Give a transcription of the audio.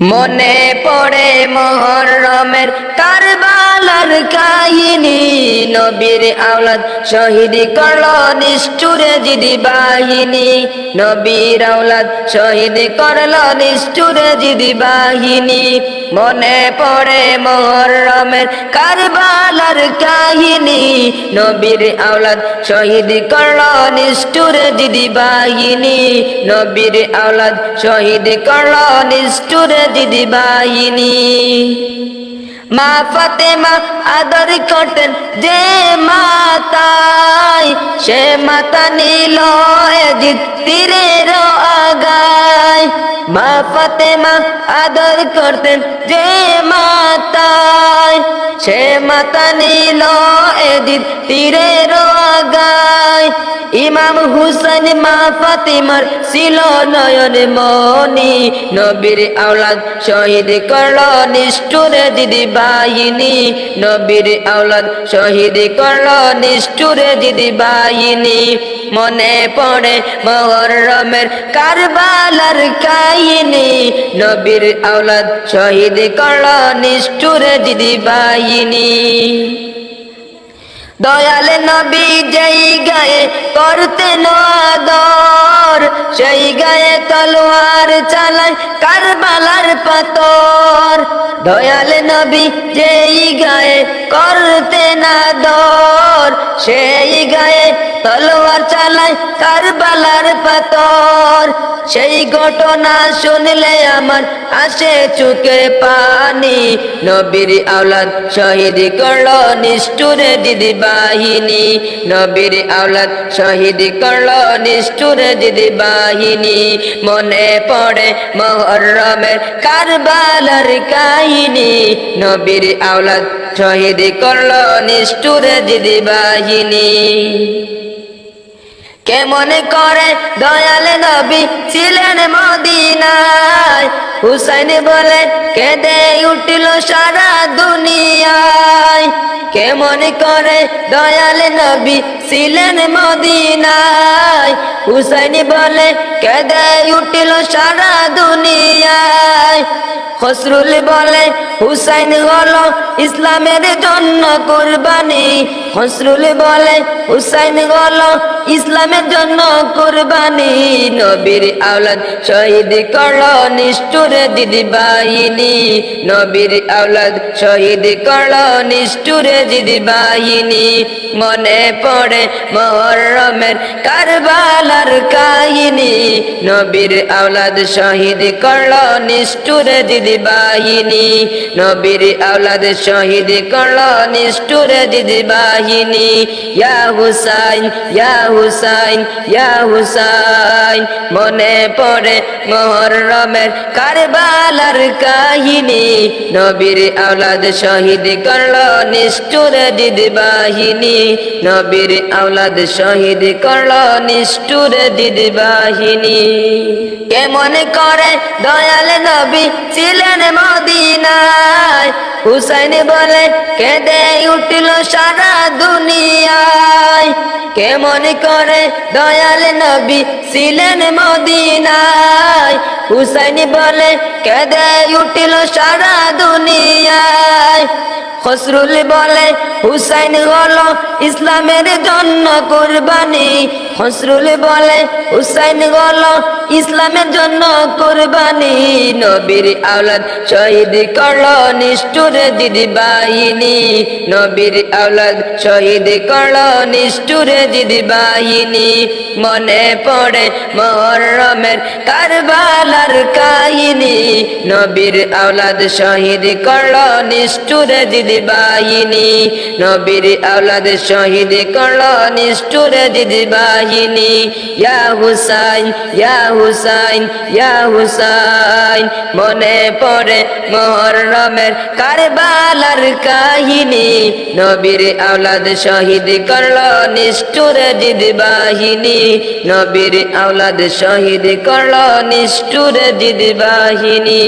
মনে পড়ে মোহরমের কারবালার কাহিনী, নবীর আওলাদ শহীদ করল নিষ্ঠুরে জিদি বাহিনী। নবীর আওলাদ শহীদ করল নিষ্ঠুরে জিদি বাহিনী। মনে পড়ে মোহরমের কারবালার কাহিনী, নবীর আওলাদ শহীদ করল নিষ্ঠুরে জিদি বাহিনী। নবীর আওলাদ শহীদ করল নিষ্ঠুরে দিদি বাহিনী। মা ফাতেমা আদর করতেন যে মাতায় সে মাতা নীল এজিদ তীরের আগায়। মা ফাতেমা আদর করতেন যে মাতায় সে মাতা নীল এজিদ তীরের আগায়। ইমাম হুসেন মা ফাতিমার ছিল নয়ন মনি নবীর আওলাদ শহীদ করল নিষ্ঠুরে দিদি বাহিনী নবীর আওলাদ শহীদ করল নিষ্ঠুরে দিদি বাহিনী মনে পড়ে মহরমের কারবালার কাহিনী। নবীর আওলাদ শহীদ করল নিষ্ঠুরে দিদি বাহিনী দয়াল নবী যেই গায়ে করতেন আদর সেই গায়ে তলোয়ার চালায় কারবালার পাতর দয়াল নবী যেই গায়ে করতেন আদর সেই গায়ে তলোয়ার চালায় কারবালার পাতর সেই ঘটনা শুনলে আমার আসে চুকে পানি। নবীর আওলাদ শহীদ করল নিষ্ঠুরে দিদি বাহিনী নবীর আওলাদ শহীদ করল নিষ্ঠুরে দিদি বাহিনী মনে পড়ে মহরমের কারবালার কাহিনী। নবীর আওলাদ শহীদ করল নিষ্ঠুরে দিদি বাহিনী কেমন করে দয়াল নবী ছিলেন মদিনায়? হুসাইন বলে, কেঁদে উঠল সারা দুনিয়ায়। কেমন করে দয়াল নবী ছিলেন মদিনায়? হুসাইন বলে, কেঁদে উঠল সারা দুনিয়ায়। খসরুল বলে, হুসাইন হলো ইসলামের জন্য কোরবানি। খসরুল বলে, হুসাইন হলো ইসলামের জন্য কোরবানি। নবীর আওলাদ শহীদ করল নিষ্ঠুরে দিদি বাহিনী নবীর আওলাদ শহীদ করল নিষ্ঠুরে দিদি বাহিনী মনে পড়ে মহরমের কারবালার কাহিনী। নবীর আওলাদ শহীদ করল নিষ্ঠুরে দিদি বাহিনী, নবীর আওলাদ শহীদ করল নিষ্ঠুরে দিদি বাহিনী ইয়া হুসাইন ইয়া হুসাইন ইয়া হুসাইন, মনে পড়ে মহরমের কারবালার কাহিনী। নবীর আওলাদ শহীদ করল নিষ্ঠুরে দিদি বাহিনী নবীর আওলাদ শহীদ করল নিষ্ঠুরে দিদি বাহিনী কেমন করে দয়াল নবী ছিলেন মদিনায়। হুসাইন বলে, কেঁদে উঠল সারা দুনিয়ায়। কেমন করে দয়াল নবী ছিলেন মদিনায়। হুসাইন বলে, কেঁদে উঠল সারা দুনিয়ায়। খসরুল বলে, হুসাইন হলো ইসলামের জন্য কোরবানি। খসরুল বলে, হুসাইন হলো ইসলামের জন্য কোরবানি নবীর আওলাদ। শহীদ করল নিষ্ঠুরে দিদি বাহিনী নবীর আওলাদ শহীদ করল নিষ্ঠুরে দিদি বাহিনী মনে পড়ে মহরমের কারবালার কাহিনী। নবীর আওলাদ শহীদ করল নিষ্ঠুরে দিদি বাহিনী নবীর আওলাদ শহীদ করল নিষ্ঠুরে দিদি বাহিনী ইয়া হুসাইন ইয়া হুসাইন ইয়া হুসাইন, মনে পড়ে মহরমের কারবালার কাহিনী। নবীর আওলাদ শহীদ করল নিষ্ঠুরে দিদি বাহিনী। নবীর আওলাদ শহীদ করল নিষ্ঠুরে দিদি বাহিনী।